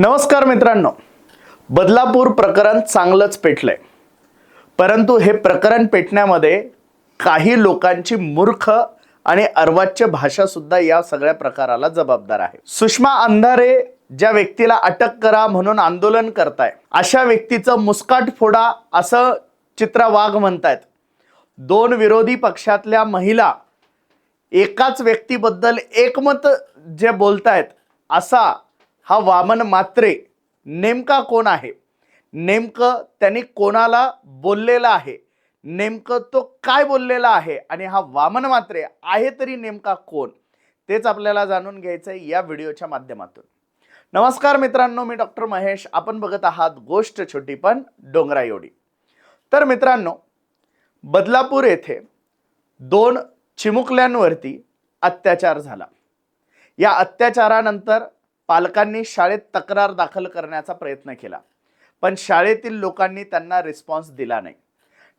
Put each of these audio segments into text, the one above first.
नमस्कार मित्रांनो. बदलापूर प्रकरण चांगलंच पेटलंय. परंतु हे प्रकरण पेटण्यामध्ये काही लोकांची मूर्ख आणि अर्वाच्य भाषा सुद्धा या सगळ्या प्रकाराला जबाबदार आहे. सुषमा अंधारे ज्या व्यक्तीला अटक करा म्हणून आंदोलन करताय अशा व्यक्तीचं मुस्काट फोडा असं चित्रा वाघ म्हणतायत. दोन विरोधी पक्षातल्या महिला एकाच व्यक्तीबद्दल एकमत जे बोलतायत असा हा वामन मात्रे. नेमका कोण आहे? नेमकं त्यांनी कोणाला बोललेलं आहे? नेमकं तो काय बोललेला आहे? आणि हा वामन मात्रे आहे तरी नेमका कोण? तेच आपल्याला जाणून घ्यायचं आहे या व्हिडिओच्या माध्यमातून. नमस्कार मित्रांनो मी डॉक्टर महेश. आपण बघत आहात गोष्ट छोटी पण डोंगरा एवढी. तर मित्रांनो बदलापूर येथे दोन चिमुकल्यांवरती अत्याचार झाला. या अत्याचारानंतर पालकांनी शाळेत तक्रार दाखल करण्याचा प्रयत्न केला. पण शाळेतील लोकांनी त्यांना रिस्पॉन्स दिला नाही.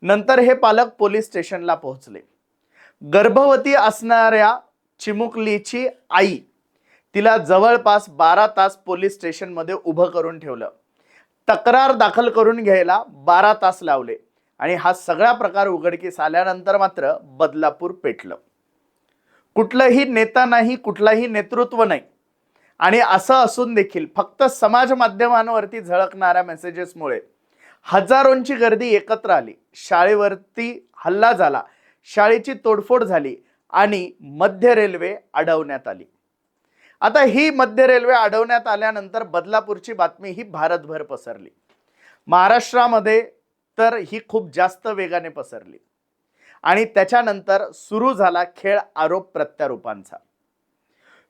नंतर हे पालक पोलीस स्टेशनला पोहोचले. गर्भवती असणाऱ्या चिमुकलीची आई तिला जवळपास बारा तास पोलीस स्टेशनमध्ये उभं करून ठेवलं. तक्रार दाखल करून घ्यायला बारा तास लावले आणि हा सगळा प्रकार उघडकीस आल्यानंतर मात्र बदलापूर पेटलं. कुठलंही नेता नाही कुठलाही नेतृत्व नाही. आणि असं असून देखील फक्त समाज माध्यमांवरती झळकणाऱ्या मेसेजेसमुळे हजारोंची गर्दी एकत्र आली. शाळेवरती हल्ला झाला. शाळेची तोडफोड झाली आणि मध्य रेल्वे अडवण्यात आली. आता ही मध्य रेल्वे अडवण्यात आल्यानंतर बदलापूरची बातमी ही भारतभर पसरली. महाराष्ट्रामध्ये तर ही खूप जास्त वेगाने पसरली. आणि त्याच्यानंतर सुरू झाला खेळ आरोप प्रत्यारोपांचा.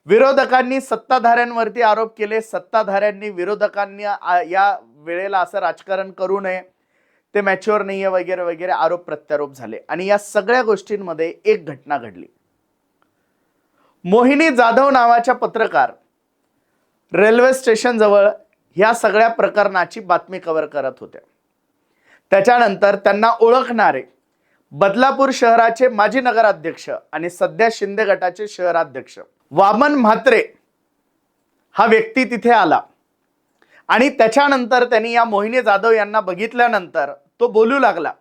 विरोधकांनी सत्ताधाऱ्यांवरती आरोप केले. सत्ताधाऱ्यांनी विरोधकांनी या वेळेला असं राजकारण करू नये. ते मॅच्युअर नाहीये वगैरे वगैरे आरोप प्रत्यारोप झाले. आणि या सगळ्या गोष्टींमध्ये एक घटना घडली. मोहिनी जाधव नावाच्या पत्रकार रेल्वे स्टेशन जवळ ह्या सगळ्या प्रकरणाची बातमी कव्हर करत होत्या त्याच्यानंतर त्यांना ओळखणारे बदलापूर शहराचे माजी नगराध्यक्ष आणि सध्या शिंदे गटाचे शहराध्यक्ष वामन म्हात्रे हा व्यक्ती तिथे आला. आणि त्याच्यानंतर त्यांनी या मोहिनी जाधव यांना बघितल्यानंतर तो बोलू लागला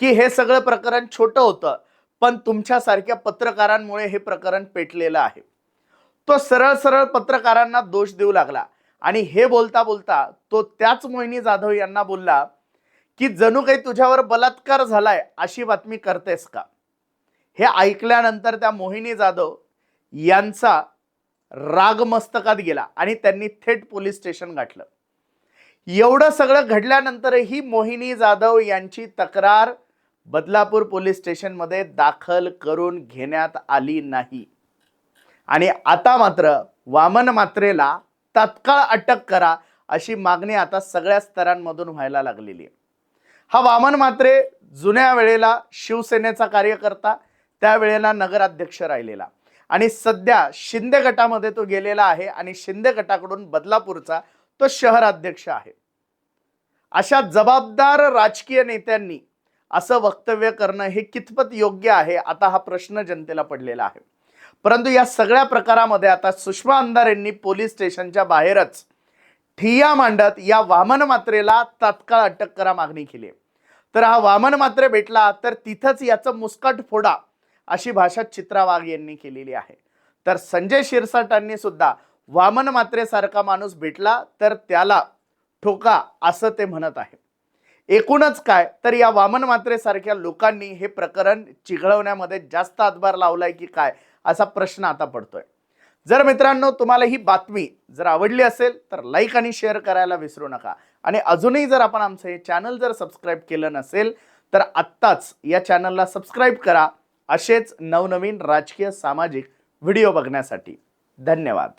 की हे सगळं प्रकरण छोटं होतं पण तुमच्यासारख्या पत्रकारांमुळे हे प्रकरण पेटलेलं आहे. तो सरळ सरळ पत्रकारांना दोष देऊ लागला आणि हे बोलता बोलता तो त्याच मोहिनी जाधव यांना बोलला की जणू काही तुझ्यावर बलात्कार झालाय अशी बातमी करतेस का? हे ऐकल्यानंतर त्या मोहिनी जाधव यांचा राग मस्तकात गेला आणि त्यांनी थेट पोलीस स्टेशन गाठलं. एवढं सगळं घडल्यानंतरही मोहिनी जाधव यांची तक्रार बदलापूर पोलीस स्टेशनमध्ये दाखल करून घेण्यात आली नाही. आणि आता मात्र वामन मात्रेला तत्काळ अटक करा अशी मागणी आता सगळ्या स्तरांमधून व्हायला लागलेली आहे. हा वामन मात्रे जुन्या वेळेला शिवसेनेचा कार्यकर्ता त्यावेळेला नगराध्यक्ष राहिलेला. आणि सध्या शिंदे गटामध्ये तो गेलेला आहे आणि शिंदे गटाकडून बदलापूरचा तो शहराध्यक्ष आहे. अशा जबाबदार राजकीय नेत्यांनी असं वक्तव्य करणं हे कितपत योग्य आहे? आता हा प्रश्न जनतेला पडलेला आहे. परंतु या सगळ्या प्रकारामध्ये आता सुषमा अंधारेंनी पोलीस स्टेशनच्या बाहेरच ठिय्या मांडत या वामन मात्रेला तात्काळ अटक करा मागणी केली तर हा वामन मात्रे भेटला तर तिथंच याचं मुस्कट फोडा अशी भाषा चित्रा वाघ यांनी केलेली आहे. तर संजय शिरसाटांनी सुद्धा वामन मात्रेसारखा माणूस भेटला तर त्याला ठोका असं ते म्हणत आहे. एकूणच काय? तर या वामन मात्रेसारख्या लोकांनी हे प्रकरण चिघळवण्यामध्ये जास्त हातभार लावलाय की काय असा प्रश्न आता पडतोय. जर मित्रांनो तुम्हाला ही बातमी जर आवडली असेल तर लाईक आणि शेअर करायला विसरू नका. आणि अजूनही जर आपण आमचं हे चॅनल जर सबस्क्राईब केलं नसेल तर आत्ताच या चॅनलला सबस्क्राईब करा. असेच नवनवीन राजकीय सामाजिक व्हिडिओ बघण्यासाठी. धन्यवाद.